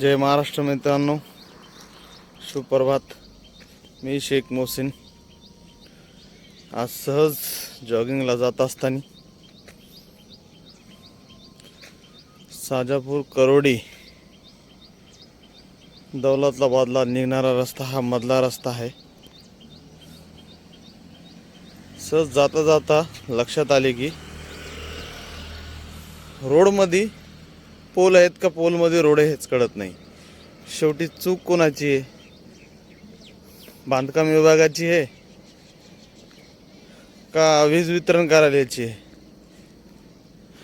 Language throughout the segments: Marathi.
जय महाराष्ट्र मित्रांनो. सुप्रभात. मी शेख मोहसिन. आज सहज जॉगिंगला जात असताना साजापूर करोडी दौलताबादला निघणारा रस्ता हा मधला रस्ता आहे. सहज जाता जाता लक्षात आले की रोडमध्ये पोल आहेत का पोलमध्ये रोड आहे हेच कळत नाही. शेवटी चूक कोणाची आहे? बांधकाम विभागाची आहे का वीज वितरण कार्यालयाची आहे?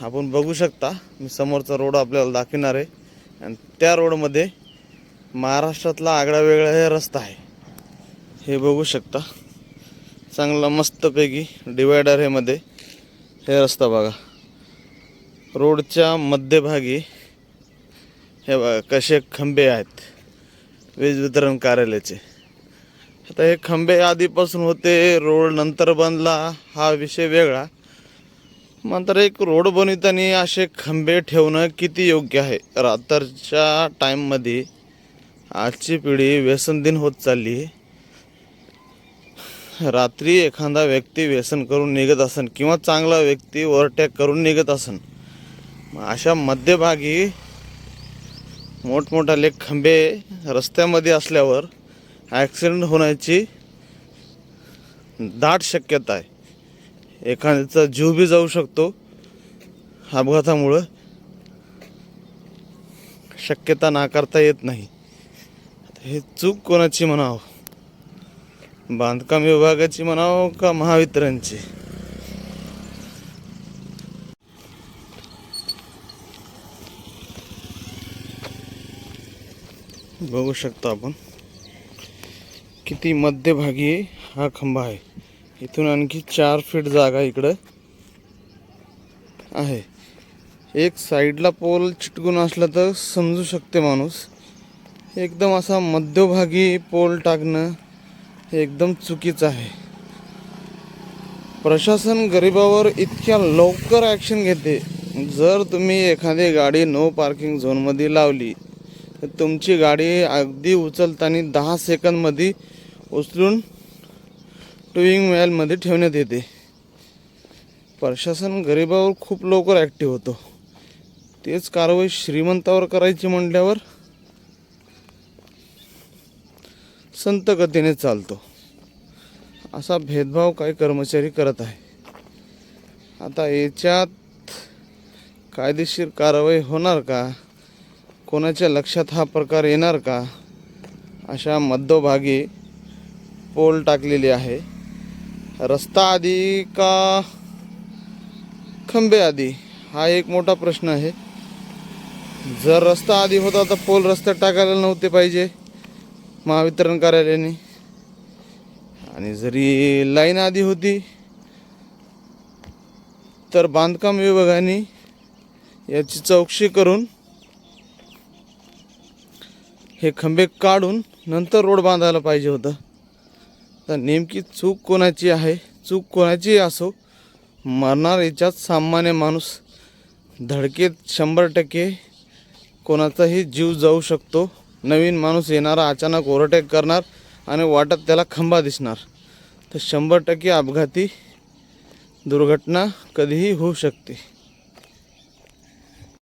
आपण बघू शकता. मी समोरचा रोड आपल्याला दाखवणार आहे. आणि त्या रोडमध्ये महाराष्ट्रातला आगळा वेगळा हे रस्ता आहे. हे बघू शकता. चांगला मस्तपैकी डिवायडर हे मध्ये हे रस्ता बघा. रोडच्या मध्यभागी हे बघा कसे खंबे आहेत वीज वितरण कार्यालयाचे. आता हे खंबे आधीपासून होते रोड नंतर बनला हा विषय वेगळा. मात्र एक रोड बनवताना असे खंबे ठेवणं किती योग्य आहे? रात्रच्या टाईममध्ये आजची पिढी व्यसनदिन होत चालली आहे. रात्री एखादा व्यक्ती व्यसन करून निघत असन किंवा चांगला व्यक्ती ओव्हरटॅक करून निघत असन अशा मध्यभागी मोठमोठाले खंबे रस्त्यामध्ये असल्यावर ॲक्सिडेंट होण्याची दाट शक्यता आहे. एखाद्याचा जीव बी जाऊ शकतो. अपघातामुळं शक्यता नाकारता येत नाही. हे चूक कोणाची म्हणावं? बांधकाम विभागाची म्हणावं का महावितरणची? बघू शकता आपण. किती मध्यभागी हा खंबा आहे. इथून आणखी चार फीट जागा इकडं आहे. एक साईडला पोल चिटकून असला तर समजू शकते माणूस. एकदम असा मध्यभागी पोल टाकणं हे एकदम चुकीचं आहे. प्रशासन गरिबावर इतक्या लवकर ॲक्शन घेते. जर तुम्ही एखादी गाडी नो पार्किंग झोनमध्ये लावली तुमची गाडी अगदी उचलताना दहा सेकंदमध्ये उचलून टुईंग मॅलमध्ये ठेवण्यात येते. प्रशासन गरिबावर खूप लवकर ॲक्टिव्ह होतो. तेच कारवाई श्रीमंतावर करायची म्हटल्यावर संत गतीने चालतो. असा भेदभाव काही कर्मचारी करत आहे. आता याच्यात कायदेशीर कारवाई होणार का? कोणाच्या लक्षात हा प्रकार येणार का? अशा मध्यभागी पोल टाकलेली आहे. रस्ता आधी का खंबे आधी हा एक मोठा प्रश्न आहे. जर रस्ता आधी होता तर पोल रस्त्यात टाकायला नव्हते पाहिजे महावितरण कार्यालयाने. आणि जरी लाईन आधी होती तर बांधकाम विभागाने याची चौकशी करून हे खंबे काढून नंतर रोड बांधायला पाहिजे होतं. तर नेमकी चूक कोणाची आहे? चूक कोणाची असो मरणार याच्यात सामान्य माणूस धडकेत शंभर टक्के कोणाचाही जीव जाऊ शकतो. नवीन माणूस येणारा अचानक ओव्हरटेक करणार आणि वाटत त्याला खंबा दिसणार. तर शंभर टक्के अपघाती दुर्घटना कधीही होऊ शकते.